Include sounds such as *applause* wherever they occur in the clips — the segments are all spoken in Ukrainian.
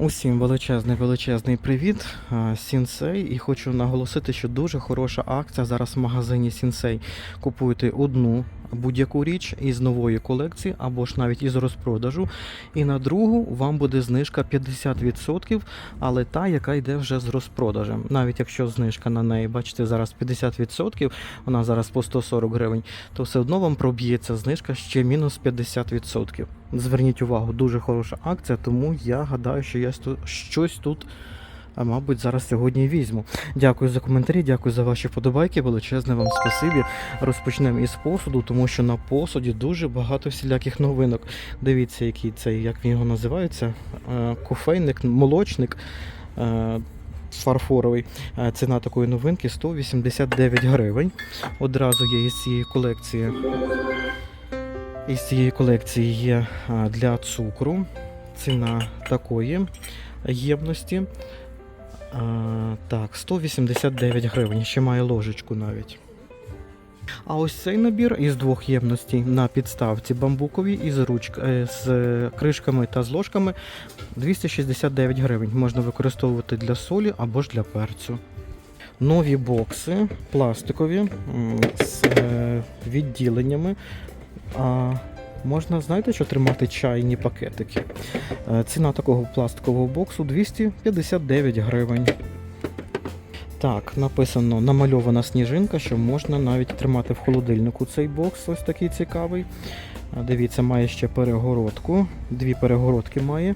Усім величезний величезний привіт, Сінсей. І хочу наголосити, що дуже хороша акція зараз в магазині Сінсей. Купуйте одну будь-яку річ із нової колекції або ж навіть із розпродажу. І на другу вам буде знижка 50%, але та, яка йде вже з розпродажем. Навіть якщо знижка на неї, бачите, зараз 50%, вона зараз по 140 гривень, то все одно вам проб'ється знижка ще мінус 50%. Зверніть увагу, дуже хороша акція, тому я гадаю, що я щось тут, а, мабуть, зараз сьогодні візьму. Дякую за коментарі, дякую за ваші вподобайки. Величезне вам спасибі. Розпочнемо із посуду, тому що на посуді дуже багато всіляких новинок. Дивіться, який цей, як він його називається, Е, кофейник, молочник. е, Фарфоровий Е, ціна такої новинки 189 гривень. Одразу є із цієї колекції. Із цієї колекції є для цукру. Ціна такої ємності. А, так, 189 гривень. Ще має ложечку навіть. А ось цей набір із двох ємностей на підставці бамбуковій із руч... е, з кришками та з ложками 269 гривень. Можна використовувати для солі або ж для перцю. Нові бокси пластикові з е, відділеннями. Можна, знаєте, що тримати чайні пакетики. Е, Ціна такого пластикового боксу 259 гривень. Так, написано намальована сніжинка, що можна навіть тримати в холодильнику цей бокс, ось такий цікавий. Дивіться, має ще перегородку. Дві перегородки має.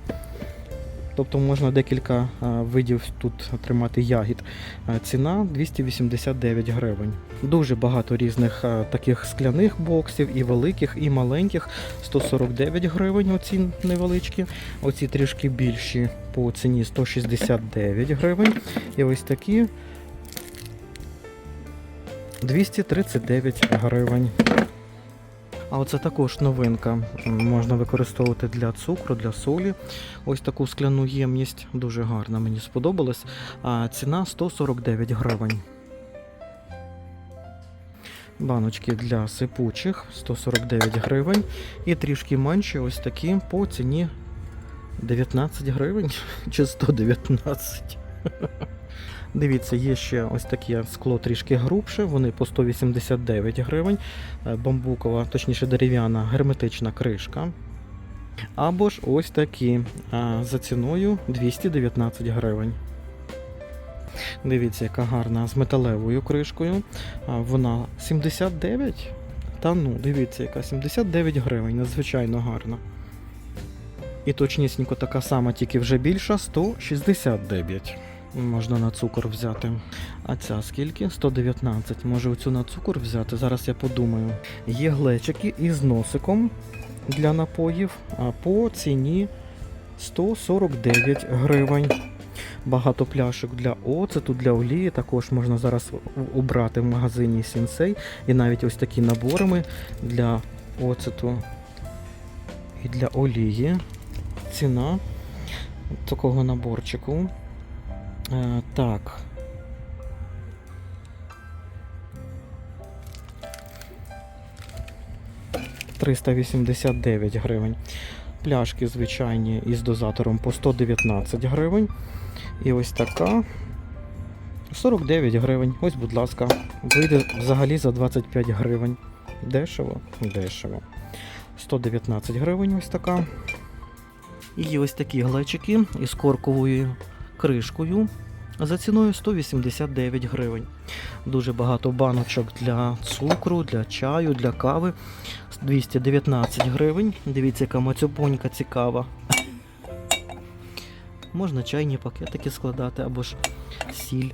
Тобто можна декілька видів тут тримати ягід. Ціна 289 гривень. Дуже багато різних таких скляних боксів, і великих, і маленьких. 149 гривень оці невеличкі. Оці трішки більші по ціні 169 гривень. І ось такі 239 гривень. А оце також новинка. Можна використовувати для цукру, для солі. Ось таку скляну ємність. Дуже гарна, мені сподобалась. А ціна 149 гривень. Баночки для сипучих 149 гривень. І трішки менші, ось такі по ціні 19 гривень чи 119. Дивіться, є ще ось таке скло трішки грубше, вони по 189 гривень. Е, Бамбукова, точніше дерев'яна герметична кришка. Або ж ось такі за ціною 219 гривень. Дивіться, яка гарна з металевою кришкою. Вона 79. Та ну, дивіться, яка 79 гривень, надзвичайно гарна. І точнісінько така сама, тільки вже більша 169. Можна на цукор взяти. А ця скільки? 119. Може оцю на цукор взяти? Зараз я подумаю. Є глечики із носиком для напоїв а по ціні 149 гривень. Багато пляшок для оцету, для олії. Також можна зараз обрати в магазині Сінсей. І навіть ось такі наборами для оцету і для олії. Ціна такого наборчику. Е, так. «389 гривень. Пляшки звичайні із дозатором по 119 гривень. І ось така 49 гривень. Ось, будь ласка, вийде взагалі за 25 гривень. Дешево? Дешево. 119 гривень ось така. І ось такі глечики із корковою кришкою за ціною 189 гривень. Дуже багато баночок для цукру, для чаю, для кави. 219 гривень. Дивіться, яка мацюпонька цікава. Можна чайні пакетики складати або ж сіль.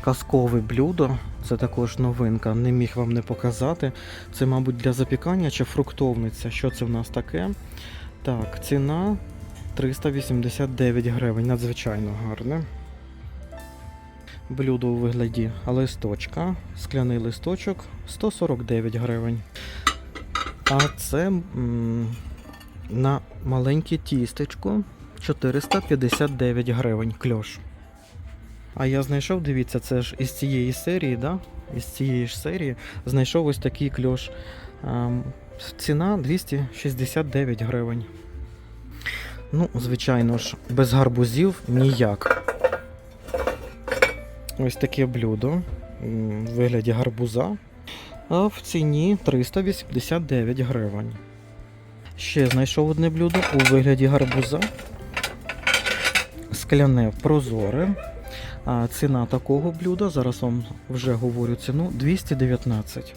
Казкове блюдо, це також новинка, не міг вам не показати. Це, мабуть, для запікання чи фруктовниця. Що це в нас таке? Так, ціна 389 гривень, надзвичайно гарне. Блюдо у вигляді листочка, скляний листочок 149 гривень. А це м, на маленьке тістечко 459 гривень кльош. А я знайшов, дивіться, це ж із цієї серії, да? із цієї ж серії знайшов ось такий кльош. Ем, ціна 269 гривень. Ну, звичайно ж, без гарбузів ніяк. Ось таке блюдо в вигляді гарбуза. А в ціні 389 гривень. Ще знайшов одне блюдо у вигляді гарбуза. Скляне прозоре. А ціна такого блюда, зараз вам вже говорю ціну, 219.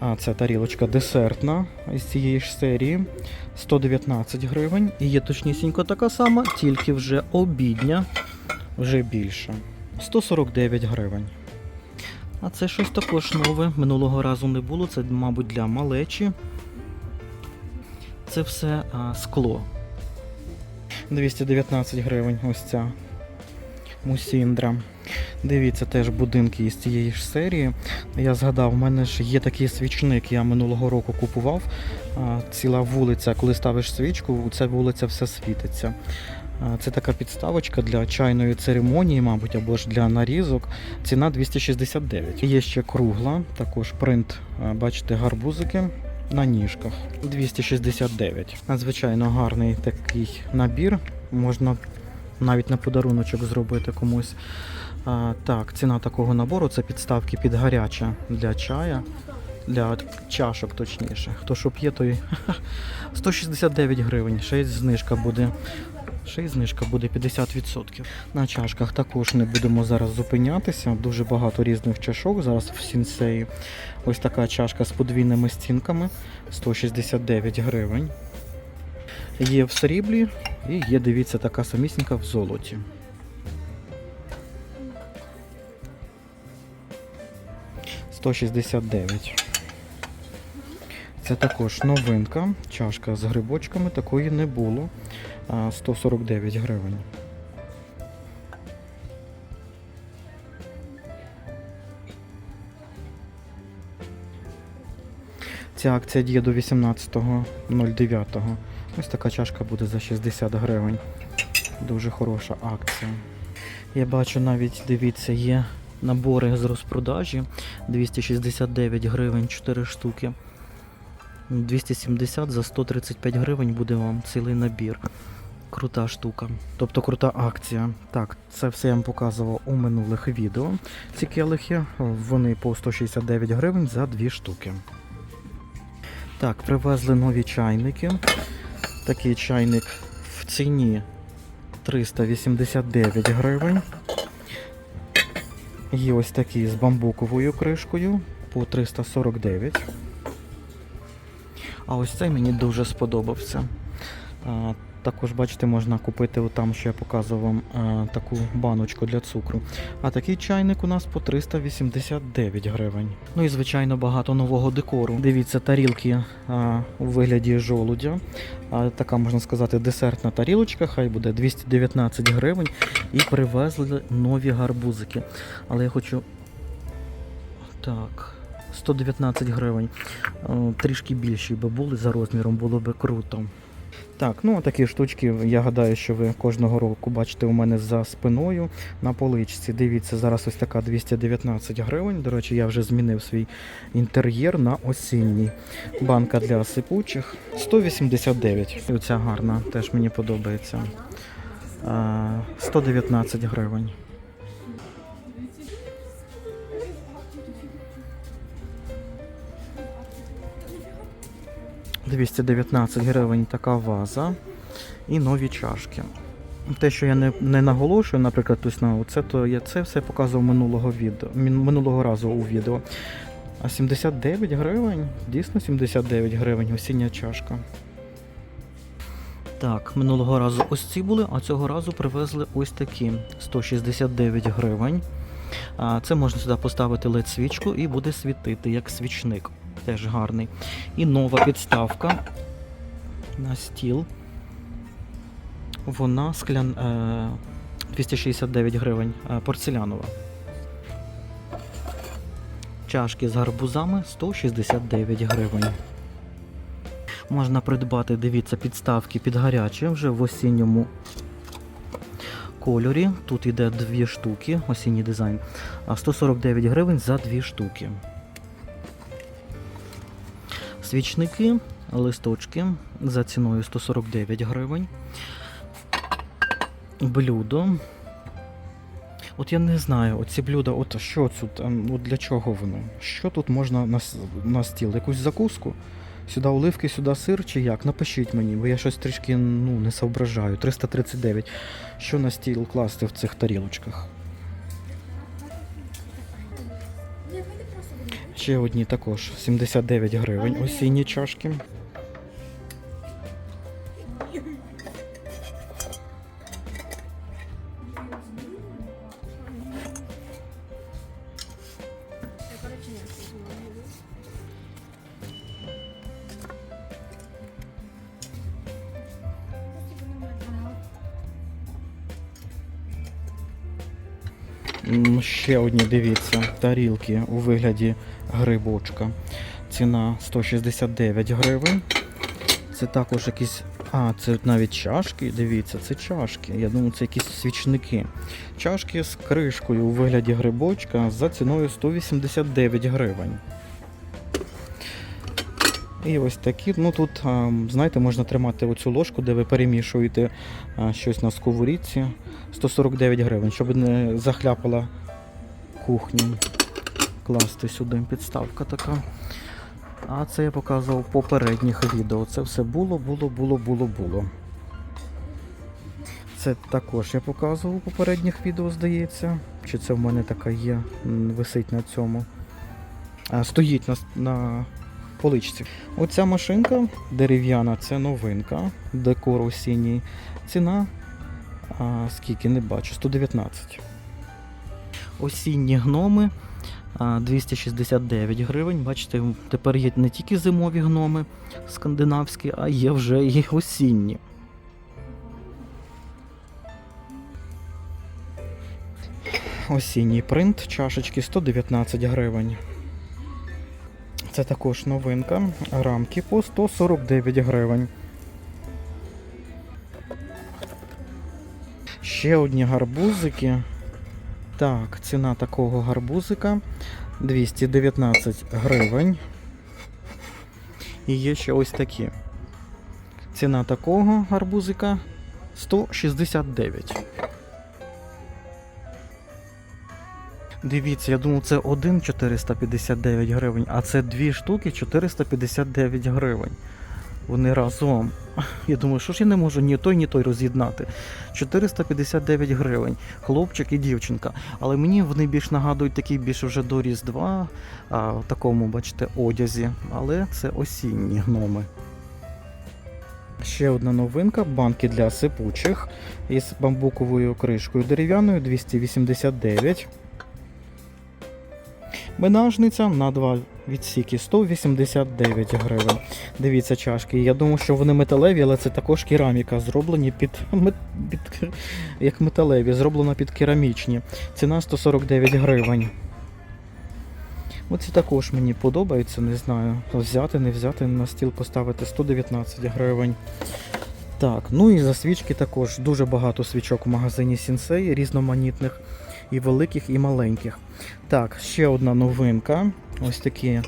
А це тарілочка десертна із цієї ж серії 119 гривень. І є точнісінько така сама, тільки вже обідня, вже більше. 149 гривень. А це щось також нове. Минулого разу не було. Це, мабуть, для малечі. Це все а, скло. 219 гривень ось ця мусіндра. Дивіться, теж будинки із цієї ж серії. Я згадав, в мене ж є такий свічник, я минулого року купував. Ціла вулиця, коли ставиш свічку, ця вулиця все світиться. Це така підставочка для чайної церемонії, мабуть, або ж для нарізок. Ціна 269. Є ще кругла, також принт, бачите, гарбузики на ніжках. 269. Надзвичайно гарний такий набір. Можна навіть на подаруночок зробити комусь. А, так, ціна такого набору це підставки під гаряче для чая, для чашок точніше. Хто що п'є, той *laughs* 169 гривень. Ще й знижка буде. Ще й знижка буде 50%. На чашках також не будемо зараз зупинятися. Дуже багато різних чашок. Зараз в сінсеї. Ось така чашка з подвійними стінками 169 гривень. Є в сріблі і є, дивіться, така самісінька в золоті. Сто шістдесят дев'ять. Це також новинка. Чашка з грибочками такої не було. 149 гривень. Ця акція діє до 18.09. Ось така чашка буде за 60 гривень. Дуже хороша акція. Я бачу навіть, дивіться, є набори з розпродажі 269 гривень 4 штуки. 270 за 135 гривень буде вам цілий набір. Крута штука. Тобто крута акція. Так, це все я вам показував у минулих відео. Ці келихи, вони по 169 гривень за 2 штуки. Так, привезли нові чайники. Такий чайник в ціні 389 гривень. Є ось такий з бамбуковою кришкою по 349. А ось цей мені дуже сподобався. Також, бачите, можна купити там, що я показував вам таку баночку для цукру. А такий чайник у нас по 389 гривень. Ну і звичайно багато нового декору. Дивіться, тарілки а, у вигляді жолудя. А, така можна сказати десертна тарілочка, хай буде 219 гривень. І привезли нові гарбузики. Але я хочу. Так. 119 гривень. Трішки більші би були за розміром, було би круто. Так, ну такі штучки, я гадаю, що ви кожного року бачите у мене за спиною на поличці. Дивіться, зараз ось така 219 гривень. До речі, я вже змінив свій інтер'єр на осінній. Банка для сипучих 189. І оця гарна, теж мені подобається. 119 гривень. – 219 гривень така ваза і нові чашки. Те, що я не, не наголошую, наприклад, ось на це, то я це все показував минулого відео, минулого разу у відео. А 79 гривень, дійсно 79 гривень осіння чашка. Так, минулого разу ось ці були, а цього разу привезли ось такі 169 гривень. Це можна сюди поставити led свічку і буде світити як свічник. Теж гарний. І нова підставка на стіл. Вона склян... е, 269 гривень е, порцелянова. Чашки з гарбузами 169 гривень. Можна придбати, дивіться, підставки під гаряче вже в осінньому кольорі. Тут йде дві штуки, осінній дизайн. А 149 гривень за дві штуки. Свічники листочки за ціною 149 гривень. Блюдо. От я не знаю, оці блюда, от що тут, ем, от для чого воно? Що тут можна на, на стіл? Якусь закуску? Сюди оливки, сюди сир чи як? Напишіть мені, бо я щось трішки ну, не соображаю. 339. Що на стіл класти в цих тарілочках? Ще одні також 79 гривень. Осінні чашки. Ще одні, дивіться, тарілки у вигляді грибочка. Ціна 169 гривень. Це також якісь. А, це навіть чашки. Дивіться, це чашки. Я думаю, це якісь свічники. Чашки з кришкою у вигляді грибочка за ціною 189 гривень. І ось такі. Ну тут, знаєте, можна тримати оцю ложку, де ви перемішуєте щось на сковорідці. 149 гривень, щоб не захляпала кухню. Класти сюди підставка така. А це я показував в попередніх відео. Це все було, було, було, було, було. Це також я показував у попередніх відео, здається. Чи це в мене така є, висить на цьому. А, стоїть на, на поличці. Оця машинка дерев'яна, це новинка, декор осінній. Ціна а, скільки не бачу, 119. Осінні гноми 269 гривень. Бачите, тепер є не тільки зимові гноми скандинавські, а є вже і осінні. Осінній принт чашечки 119 гривень. Це також новинка. Рамки по 149 гривень. Ще одні гарбузики. Так, ціна такого гарбузика 219 гривень. І є ще ось такі. Ціна такого гарбузика 169. Дивіться, я думав, це один 459 гривень, а це дві штуки 459 гривень. Вони разом. Я думаю, що ж я не можу ні той, ні той роз'єднати. 459 гривень, хлопчик і дівчинка. Але мені вони більш нагадують такі більше вже до Різдва, а, в такому, бачите, одязі. Але це осінні гноми. Ще одна новинка банки для сипучих із бамбуковою кришкою дерев'яною 289. Менажниця на два відсіки 189 гривень. Дивіться чашки. Я думав, що вони металеві, але це також кераміка, зроблені під, під як металеві, зроблена під керамічні. Ціна 149 гривень. Оці також мені подобаються, не знаю. Взяти, не взяти на стіл поставити 119 гривень. Так, ну і за свічки також дуже багато свічок в магазині Сінсей, різноманітних, і великих, і маленьких. Так, ще одна новинка. Ось такі. Е,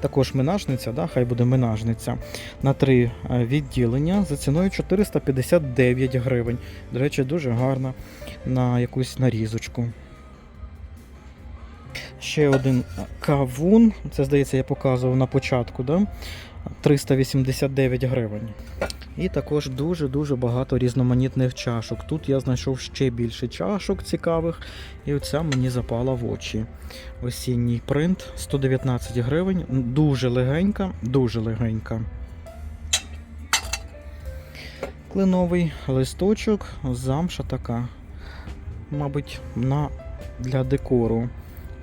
також минажниця, да, хай буде минажниця. На три е, відділення за ціною 459 гривень. До речі, дуже гарна на якусь нарізочку. Ще один кавун. Це, здається, я показував на початку. Да? 389 гривень. І також дуже-дуже багато різноманітних чашок. Тут я знайшов ще більше чашок цікавих, і оця мені запала в очі. Осінній принт 119 гривень. Дуже легенька, дуже легенька. Клиновий листочок, замша така. Мабуть, на, для декору.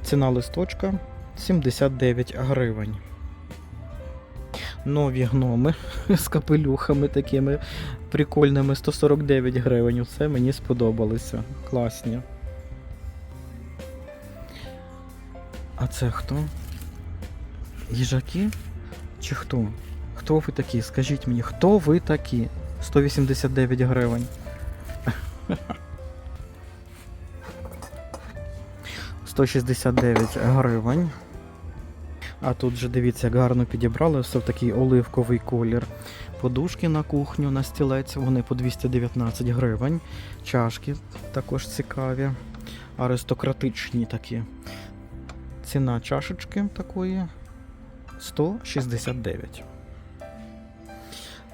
Ціна листочка 79 гривень. Нові гноми *laughs* з капелюхами такими прикольними 149 гривень. Усе мені сподобалося. Класні. А це хто? Їжаки? Чи хто? Хто ви такі? Скажіть мені, хто ви такі? 189 гривень. *laughs* Сто шістдесят дев'ять гривень. А тут же дивіться, гарно підібрали все в такий оливковий колір. Подушки на кухню, на стілець, вони по 219 гривень. Чашки також цікаві, аристократичні такі. Ціна чашечки такої 169.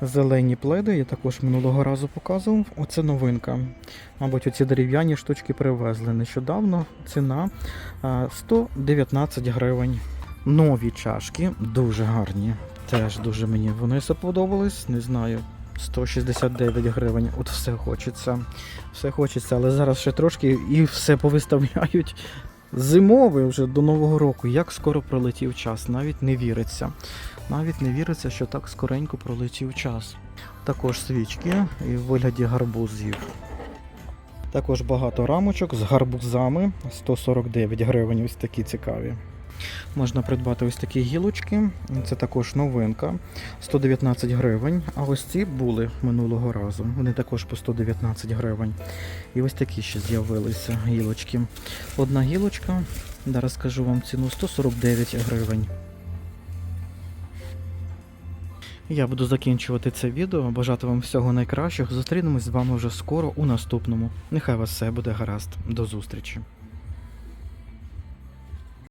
Зелені пледи я також минулого разу показував. Оце новинка. Мабуть, оці дерев'яні штучки привезли нещодавно. Ціна 119 гривень. Нові чашки дуже гарні. Теж дуже мені вони сподобались. Не знаю. 169 гривень. От все хочеться. Все хочеться, але зараз ще трошки і все повиставляють. Зимовий вже до Нового року. Як скоро пролетів час, навіть не віриться. Навіть не віриться, що так скоренько пролетів час. Також свічки і в вигляді гарбузів. Також багато рамочок з гарбузами 149 гривень. Ось такі цікаві. Можна придбати ось такі гілочки. Це також новинка. 119 гривень. А ось ці були минулого разу. Вони також по 119 гривень. І ось такі ще з'явилися гілочки. Одна гілочка, зараз скажу вам ціну 149 гривень. Я буду закінчувати це відео. Бажати вам всього найкращого. Зустрінемось з вами вже скоро у наступному. Нехай вас все буде гаразд. До зустрічі.